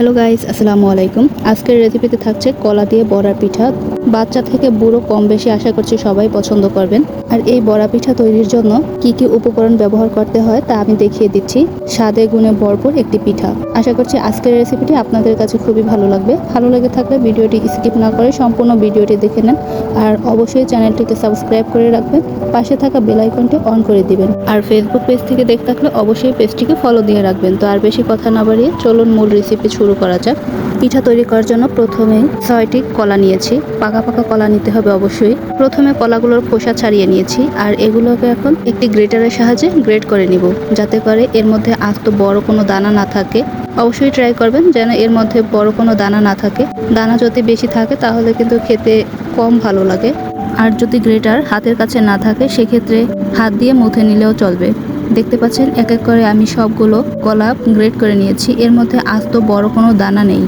Hello guys আসসালামু আলাইকুম। আজকের রেসিপিতে থাকছে কলা দিয়ে বড়া পিঠা। বাচ্চা থেকে বুড়ো কম বেশি আশা করছি সবাই পছন্দ করবেন। আর এই বড়া পিঠা তৈরির জন্য কি কি উপকরণ ব্যবহার করতে হয় তা আমি দেখিয়ে দিচ্ছি। স্বাদে গুণে ভরপুর একটি পিঠা। আশা করছি আজকের রেসিপিটি আপনাদের কাছে খুবই ভালো লাগবে। ভালো লেগে থাকলে ভিডিওটি স্কিপ না করে সম্পূর্ণ ভিডিওটি দেখে নেন। আর অবশ্যই চ্যানেলটিকে সাবস্ক্রাইব করে রাখবেন। পাশে থাকা বেল আইকনটি অন করে দিবেন। আর ফেসবুক পেজ থেকে দেখে থাকলে অবশ্যই পেজটিকে ফলো দিয়ে রাখবেন। তো আর বেশি কথা না বাড়িয়ে চলুন মূল রেসিপি শুরু করা যাক। পিঠা তৈরি করার জন্য প্রথমে ছয়টি কলা নিয়েছি। পাকা পাকা কলা নিতে হবে অবশ্যই। প্রথমে কলাগুলোর খোসা ছাড়িয়ে নিয়েছি আর এগুলোকে এখন একটি গ্রেটারের সাহায্যে গ্রেট করে নিব যাতে করে এর মধ্যে আস্ত বড় কোনো দানা না থাকে। অবশ্যই ট্রাই করবেন যেন এর মধ্যে বড় কোনো দানা না থাকে। দানা যদি বেশি থাকে তাহলে কিন্তু খেতে কম ভালো লাগে। আর যদি গ্রেটার হাতের কাছে না থাকে, সেক্ষেত্রে হাত দিয়ে মুথে নিলেও চলবে। দেখতে পাচ্ছেন, এক এক করে আমি সবগুলো কলা গ্রেড করে নিয়েছি। এর মধ্যে আস্ত বড় কোনো দানা নেই।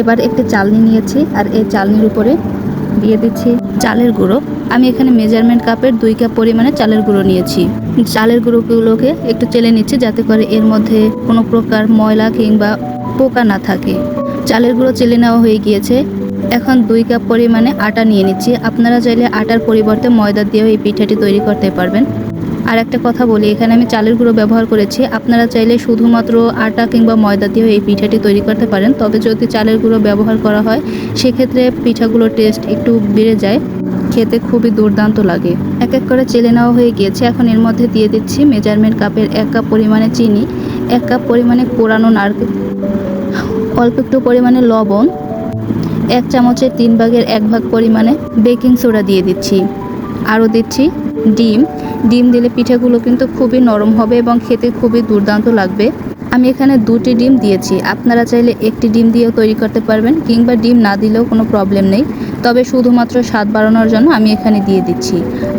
এবার একটি চালনি নিয়েছি আর এই চালনির উপরে দিয়ে দিচ্ছি চালের গুঁড়ো। আমি এখানে মেজারমেন্ট কাপের দুই কাপ পরিমাণে চালের গুঁড়ো নিয়েছি। চালের গুঁড়োগুলোকে একটু চেলে নিচ্ছি যাতে করে এর মধ্যে কোনো প্রকার ময়লা কিংবা পোকা না থাকে। চালের গুঁড়ো চেলে নেওয়া হয়ে গিয়েছে। এখন দুই কাপ পরিমাণে আটা নিয়ে নিচ্ছি। আপনারা চাইলে আটার পরিবর্তে ময়দা দিয়েও এই পিঠাটি তৈরি করতে পারবেন। আর একটা কথা বলি, এখানে আমি চালের গুঁড়ো ব্যবহার করেছি। আপনারা চাইলে শুধুমাত্র আটা কিংবা ময়দা দিয়েও এই পিঠাটি তৈরি করতে পারেন। তবে যদি চালের গুঁড়ো ব্যবহার করা হয়, সেক্ষেত্রে পিঠাগুলোর টেস্ট একটু বেড়ে যায়। খেতে খুবই দুর্দান্ত লাগে। এক এক করে চেলে নেওয়া হয়ে গিয়েছে। এখন এর মধ্যে দিয়ে দিচ্ছি মেজারমেন্ট কাপের এক কাপ পরিমাণে চিনি, এক কাপ পরিমাণে কোরানো নারকেল, অল্প একটু পরিমাণে লবণ, এক চামচের তিন ভাগের এক ভাগ পরিমাণে বেকিং সোডা দিয়ে দিচ্ছি। আরও দিচ্ছি ডিম। ডিম দিলে পিঠাগুলো কিন্তু খুবই নরম হবে এবং খেতে খুবই দুর্দান্ত লাগবে। আমি এখানে দুটি ডিম দিয়েছি। আপনারা চাইলে একটি ডিম দিয়েও তৈরি করতে পারবেন কিংবা ডিম না দিলেও কোনো প্রবলেম নেই। তবে শুধুমাত্র স্বাদ বাড়ানোর জন্য আমি এখানে দিয়ে দিচ্ছি।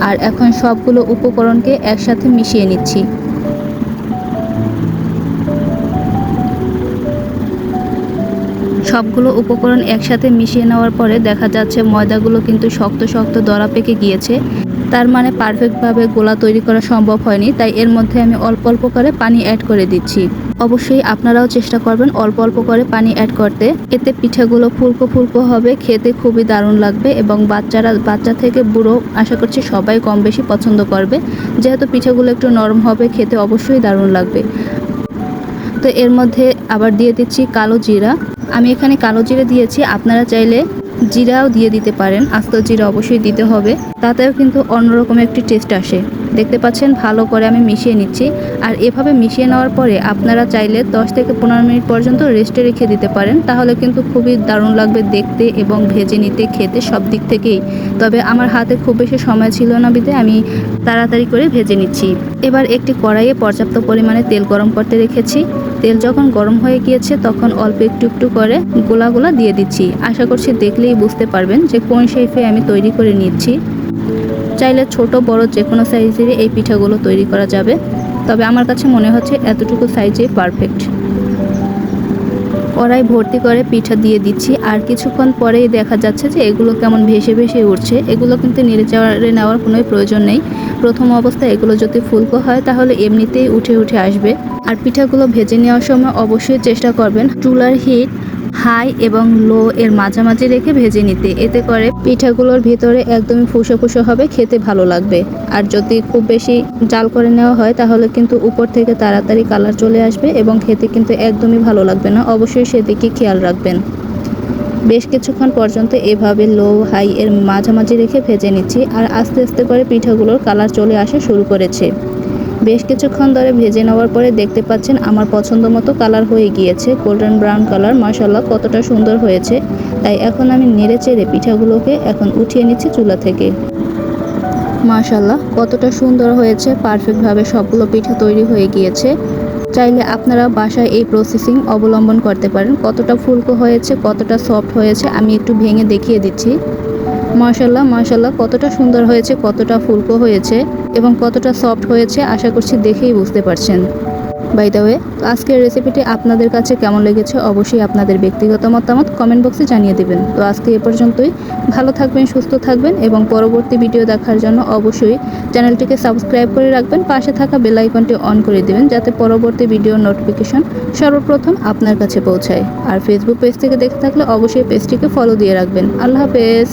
আর এখন সবগুলো উপকরণকে একসাথে মিশিয়ে নিচ্ছি। সবগুলো উপকরণ একসাথে মিশিয়ে নেওয়ার পরে দেখা যাচ্ছে ময়দাগুলো কিন্তু শক্ত শক্ত দরা পেকে গিয়েছে। তার মানে পারফেক্টভাবে গোলা তৈরি করা সম্ভব হয়নি, তাই এর মধ্যে আমি অল্প অল্প করে পানি অ্যাড করে দিচ্ছি। অবশ্যই আপনারাও চেষ্টা করবেন অল্প অল্প করে পানি অ্যাড করতে। এতে পিঠাগুলো ফুলকো ফুলকো হবে, খেতে খুবই দারুণ লাগবে এবং বাচ্চারা, বাচ্চা থেকে বুড়ো আশা করছি সবাই কম বেশি পছন্দ করবে। যেহেতু পিঠাগুলো একটু নরম হবে, খেতে অবশ্যই দারুণ লাগবে। তো এর মধ্যে আবার দিয়ে দিচ্ছি কালো জিরা। আমি এখানে কালো জিরা দিয়েছি, আপনারা চাইলে জিরাও দিয়ে দিতে পারেন। আস্ত জিরা অবশ্যই দিতে হবে। তাতেও কিন্তু অন্যরকম একটি টেস্ট আসে। দেখতে পাচ্ছেন, ভালো করে আমি মিশিয়ে নিচ্ছি। আর এভাবে মিশিয়ে নেওয়ার পরে আপনারা চাইলে 10 থেকে পনেরো মিনিট পর্যন্ত রেস্টে রেখে দিতে পারেন। তাহলে কিন্তু খুবই দারুণ লাগবে দেখতে এবং ভেজে নিতে, খেতে সব দিক থেকেই। তবে আমার হাতে খুব বেশি সময় ছিল না বিধে আমি তাড়াতাড়ি করে ভেজে নিচ্ছি। এবার একটি কড়াইয়ে পর্যাপ্ত পরিমাণে তেল গরম করতে রেখেছি। তেল যখন গরম হয়ে গিয়েছে, তখন অল্প একটু একটু করে গোলাগুলা দিয়ে দিচ্ছি। আশা করছি দেখলেই বুঝতে পারবেন যে কোন শেফে আমি তৈরি করে নিচ্ছি। চাইলে ছোট, বড় যে কোনো সাইজেরই এই পিঠাগুলো তৈরি করা যাবে। তবে আমার কাছে মনে হচ্ছে এতটুকু সাইজে পারফেক্ট কড়াই ভর্তি করে পিঠা দিয়ে দিচ্ছি। আর কিছুক্ষণ পরেই দেখা যাচ্ছে যে এগুলো কেমন ভেসে ভেসে উঠছে। এগুলো কিন্তু নেড়ে নেওয়ার কোনো প্রয়োজন নেই। প্রথম অবস্থায় এগুলো যদি ফুলকো হয়, তাহলে এমনিতেই উঠে উঠে আসবে। আর পিঠাগুলো ভেজে নেওয়ার সময় অবশ্যই চেষ্টা করবেন। চুলার হিট হাই এবং লো এর মাঝামাঝি রেখে ভেজে নিতে। এতে করে পিঠাগুলোর ভিতরে একদমই ফুসো ফুসো হবে, খেতে ভালো লাগবে। আর যদি খুব বেশি জাল করে নেওয়া হয়, তাহলে কিন্তু উপর থেকে তাড়াতাড়ি কালার চলে আসবে এবং খেতে কিন্তু একদমই ভালো লাগবে না। অবশ্যই সেদিকে খেয়াল রাখবেন। বেশ কিছুক্ষণ পর্যন্ত এভাবে লো, হাই এর মাঝামাঝি রেখে ভেজে নিচ্ছি। আর আস্তে আস্তে করে পিঠাগুলোর কালার চলে আসা শুরু করেছে। বেশ কিছুক্ষণ ধরে ভেজে নেওয়ার পরে দেখতে পাচ্ছেন আমার পছন্দ মতো কালার হয়ে গিয়েছে গোল্ডেন ব্রাউন কালার মাসাল্লাহ কতটা সুন্দর হয়েছে। তাই এখন আমি নেড়ে চেড়ে পিঠাগুলোকে এখন উঠিয়ে নিচ্ছি চুলা থেকে। মাশাল্লাহ কতটা সুন্দর হয়েছে পারফেক্টভাবে সবগুলো পিঠা তৈরি হয়ে গিয়েছে। চাইলে আপনারা বাসায় এই প্রসেসিং অবলম্বন করতে পারেন। কতটা ফুলকো হয়েছে, কতটা সফট হয়েছে, আমি একটু ভেঙে দেখিয়ে দিচ্ছি। মাশাল্লাহ মাশাল্লাহ কতটা সুন্দর হয়েছে, কতটা ফুলকো হয়েছে এবং কতটা সফট হয়েছে আশা করছি দেখেই বুঝতে পারছেন। বাই দ্য ওয়ে আজকের রেসিপিটি আপনাদের কাছে কেমন লেগেছে অবশ্যই আপনাদের ব্যক্তিগত মতামত কমেন্ট বক্সে জানিয়ে দেবেন। তো আজকে এ পর্যন্তই। ভালো থাকবেন, সুস্থ থাকবেন এবং পরবর্তী ভিডিও দেখার জন্য অবশ্যই চ্যানেলটিকে সাবস্ক্রাইব করে রাখবেন। পাশে থাকা বেল আইকনটি অন করে দেবেন যাতে পরবর্তী ভিডিওর নোটিফিকেশন সর্বপ্রথম আপনার কাছে পৌঁছায়। আর ফেসবুক পেজ থেকে দেখে থাকলে অবশ্যই পেজটিকে ফলো দিয়ে রাখবেন। আল্লাহ হাফেজ।